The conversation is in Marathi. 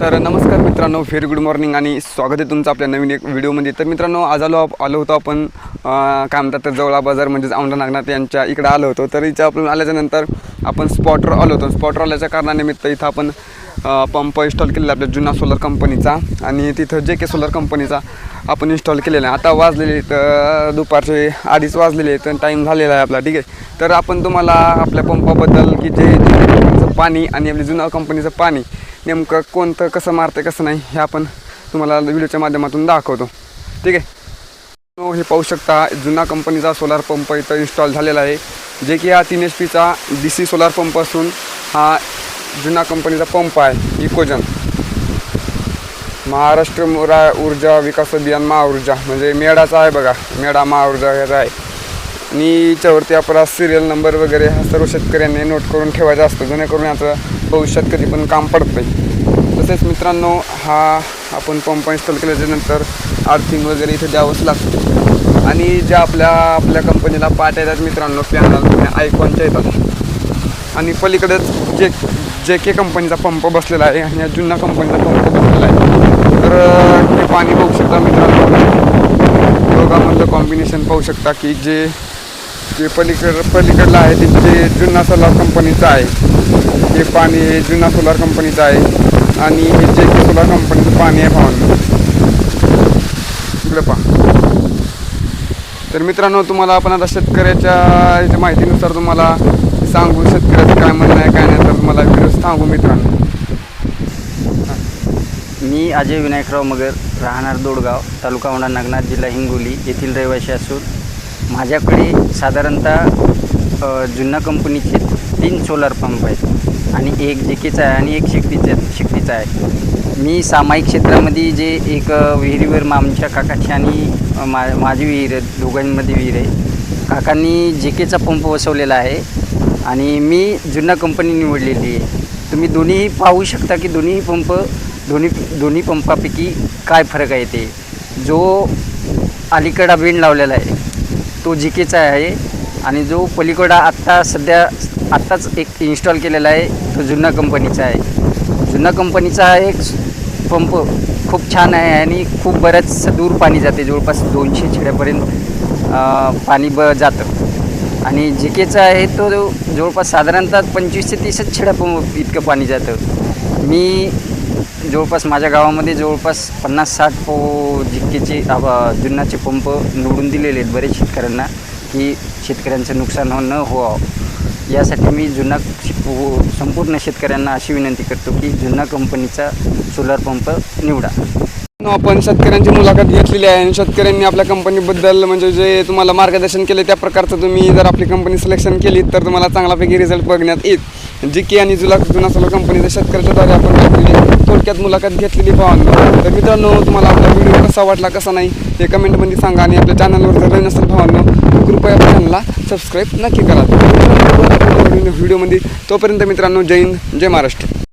तर नमस्कार मित्रांनो व्हेरी गुड मॉर्निंग आणि स्वागत आहे तुमचं आपल्या नवीन एक व्हिडिओमध्ये. तर मित्रांनो आज आलो आलो होतो आपण काय म्हणतात तर जवळा बाजार म्हणजेच औंढा नागनाथ यांच्या इकडे आलो होतो. तर इथं आपण आल्याच्यानंतर आपण स्पॉटवर आलो होतो. स्पॉटवर आल्याच्या कारणानिमित्त इथं आपण पंप इन्स्टॉल केलेला आपल्या जुना सोलर कंपनीचा आणि तिथं जे के सोलर कंपनीचा आपण इन्स्टॉल केलेला आहे. आता वाजलेले तर दुपारचे आधीच वाजलेले आहेत तर टाईम झालेला आहे आपला ठीक आहे? तर आपण तुम्हाला आपल्या पंपाबद्दल की जे पाणी आणि आपल्या जुना कंपनीचं पाणी नेमकं कोणतं कसं मारतं कसं नाही हे आपण तुम्हाला व्हिडिओच्या माध्यमातून दाखवतो. ठीक आहे? हे पाहू शकता जुना कंपनीचा सोलार पंप इथं इन्स्टॉल झालेला आहे. जे की हा तीन एच पीचा डी सी सोलार पंप असून हा जुना कंपनीचा पंप आहे इकोजन महाराष्ट्र ऊर्जा विकास अभियान महाऊर्जा म्हणजे मेडाचा आहे बघा. मेडा महाऊर्जा ह्याचा आहे. आणि याच्यावरती आपला सिरियल नंबर वगैरे हा सर्व शेतकऱ्यांनी नोट करून ठेवायचा असतो. जेणेकरून याचं भविष्यात कधी पण काम पडतं तसेच मित्रांनो हा आपण पंप इन्स्टॉल केल्याच्यानंतर आर्थिंग वगैरे इथे द्यावंच लागतं. आणि ज्या आपल्या आपल्या कंपनीला पाट येतात मित्रांनो पॅनल आयकॉनच्या येतात. आणि पलीकडेच जे जे के कंपनीचा पंप बसलेला आहे आणि या जुन्ना कंपनीचा पंप बसलेला आहे. तर हे पाणी पाहू शकता मित्रांनो. दोघांमधलं कॉम्बिनेशन पाहू शकता की जे जे पलीकड पलीकडलं आहे ते जुना जुन्ना सोलार कंपनीचं आहे. हे पाणी हे जुना सोलार कंपनीचं आहे. आणि हे जे के सोलार कंपनीचं पाणी आहे भावांनो. इकडे पहा. तर मित्रांनो तुम्हाला आपण आता शेतकऱ्याच्या माहितीनुसार तुम्हाला सांगू शेतकऱ्याचं काय म्हणणं आहे काय नाही तर तुम्हाला व्हिडिओ सांगू मित्रांनो. मी अजय विनायकराव मगर राहणार दोडगाव तालुका औंढा नागनाथ जिल्हा हिंगोली येथील रहिवासी असून माझ्याकडे साधारणतः जुन्या कंपनीचे तीन सोलार पंप आहेत. आणि एक जेकेचा आहे आणि एक शक्तीचा शक्तीचा आहे. मी सामायिक क्षेत्रामध्ये जे एक विहिरीवर मा- आमच्या काकाची आणि मा माझी विहीर आहे दोघांमध्ये विहीर आहे. काकांनी जेकेचा पंप बसवलेला आहे आणि मी जुन्ना कंपनी निवडलेली आहे. तुम्ही दोन्हीही पाहू शकता की दोन्ही पंप दोन्ही दोन्ही पंपापैकी काय फरक आहे ते. जो अलीकडा बेंड लावलेला आहे तो जी केचा आहे आणि जो पलीकडा आत्ता सध्या आत्ताच एक इन्स्टॉल केलेला आहे तो जुन्ना कंपनीचा आहे. जुन्ना कंपनीचा एक पंप खूप छान आहे आणि खूप बऱ्याच दूर पाणी जाते जवळपास दोनशे छेड्यापर्यंत पाणी ब जातं. आणि जिकेचा आहे तो जवळपास साधारणतः पंचवीस ते तीसच छेड्या पंप इतकं पाणी जातं. मी जवळपास माझ्या गावामध्ये जवळपास पन्नास साठ पो जिक्केचे जुन्नाचे पंप निवडून दिलेले आहेत बरेच शेतकऱ्यांना की शेतकऱ्यांचं नुकसान हो- न व्हावं. यासाठी मी जुना संपूर्ण शेतकऱ्यांना अशी विनंती करतो की जुन्ना कंपनीचा सोलार पंप निवडा. आपण शेतकऱ्यांची मुलाखत घेतलेली आहे आणि शेतकऱ्यांनी आपल्या कंपनीबद्दल म्हणजे जे तुम्हाला मार्गदर्शन केले त्या प्रकारचं तुम्ही जर आपली कंपनी सिलेक्शन केली तर तुम्हाला चांगल्यापैकी रिझल्ट बघण्यात येईल. जी की आणि जुला जुना सोलर कंपनीचा शेतकऱ्याच्या द्वारे आपण थोडक्यात मुलाखत घेतलेली भावांनो तर मित्रांनो तुम्हाला आपला व्हिडिओ कसा वाटला कसा नाही हे कमेंटमध्ये सांगा आणि आपल्या चॅनलवर जर नसेल भावांनो कृपया आपल्या चॅनलला सबस्क्राईब नक्की करा. व्हिडिओमध्ये तोपर्यंत मित्रांनो जय हिंद जय महाराष्ट्र.